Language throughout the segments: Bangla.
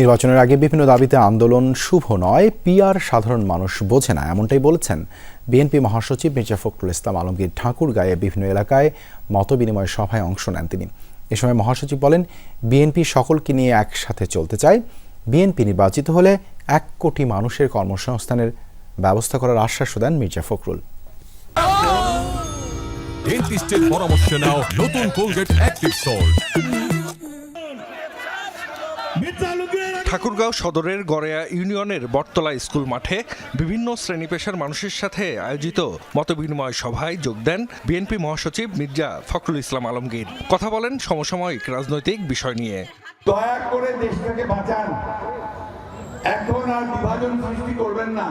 নির্বাচনের আগে বিভিন্ন দাবিতে আন্দোলন শুভ নয়, পিআর সাধারণ মানুষ বোঝে না, এমনটাই বলেছেন বিএনপি মহাসচিব মির্জা ফখরুল ইসলাম আলমগীর ঠাকুর গায়ে বিভিন্ন এলাকায় মতবিনিময় সভায় অংশ নেন তিনি। এ সময় মহাসচিব বলেন, বিএনপি সকলকে নিয়ে একসাথে চলতে চায়। বিএনপি নির্বাচিত হলে এক কোটি মানুষের কর্মসংস্থানের ব্যবস্থা করার আশ্বাস দেন মির্জা ফখরুল। ডেন্টিস্টের পরামর্শ নাও নতুন কোলগেট অ্যাক্টিভ সল্ট ঠাকুরগাঁও সদরের গড়েয়া ইউনিয়নের বটতলা স্কুল মাঠে বিভিন্ন শ্রেণি পেশার মানুষের সাথে আয়োজিত মতবিনিময় সভায় যোগ দেন বিএনপি মহাসচিব মির্জা ফখরুল ইসলাম আলমগীর। কথা বলেন সমসাময়িক রাজনৈতিক বিষয় নিয়ে। দয়া করে দেশটাকে বাঁচান। এখন আর বিভাজন সৃষ্টি করবেন না।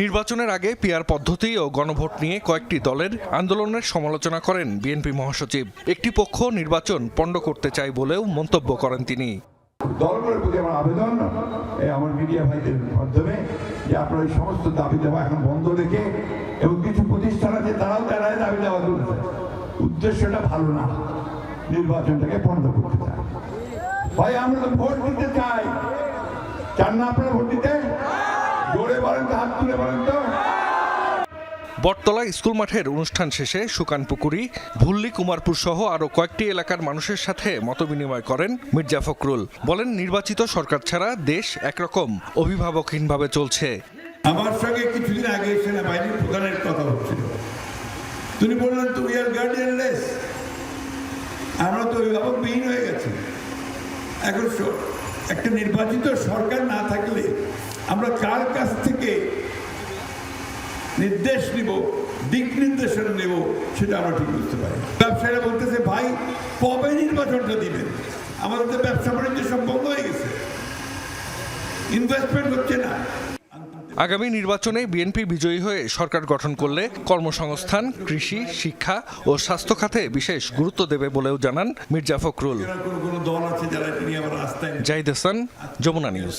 নির্বাচনের আগে পিয়ার পদ্ধতি ও গণভোট নিয়ে কয়েকটি দলের আন্দোলনের সমালোচনা করেন বিএনপি মহাসচিব। একটি পক্ষ নির্বাচন পণ্ড করতে চায় বলেও মন্তব্য করেন তিনি। দলগুলোর প্রতি আমার আবেদন আমার মিডিয়া ভাইদের মাধ্যমে যে আপনার এই সমস্ত দাবি দেওয়া এখন বন্ধ রেখে এবং কিছু প্রতিষ্ঠান আছে, তারাও তারাই দাবি দেওয়া তুলছে উদ্দেশ্যটা ভালো না। নির্বাচনটাকে বন্ধ করতে চায়। ভাই, আমরা তো ভোট দিতে চাই। চান না আপনারা ভোট দিতে? জোরে বলেন তো, হাত তুলে বলেন তো। বটতলা স্কুল মাঠের অনুষ্ঠান শেষে সুকান পুকুরি, ভুল্লি, কুমারপুর সহ আরও কয়েকটি এলাকার মানুষের সাথে মতবিনিময় করেন মির্জা ফখরুল। বলেন, নির্বাচিত সরকার ছাড়া দেশ একরকম অভিভাবকহীনভাবে চলছে। আমার সঙ্গে কিছুদিন আগে সেনাবাহিনীর প্রধানের কথা হচ্ছিল। তিনি বললেন তো উই আর গার্ডিয়ানলেস আমরা তো অভিভাবকবিহীন হয়ে গেছি। এখন একটা নির্বাচিত সরকার না থাকলে আমরা কার কাছ থেকে নির্দেশ নিব দিক নির্দেশনা নেব সেটা আমরা ঠিক বুঝতে পারি। ব্যবসায়ীরা বলতেছে ভাই কবে নির্বাচনটা দিবেন? আমাদের তো ব্যবসা বাণিজ্য সব বন্ধ হয়ে গেছে। ইনভেস্টমেন্ট হচ্ছে না। আগামী নির্বাচনে বিএনপি বিজয়ী হয়ে সরকার গঠন করলে কর্মসংস্থান কৃষি শিক্ষা ও স্বাস্থ্য খাতে বিশেষ গুরুত্ব দেবে বলেও জানান মির্জা ফখরুল। জাহিদ হাসান যমুনা নিউজ।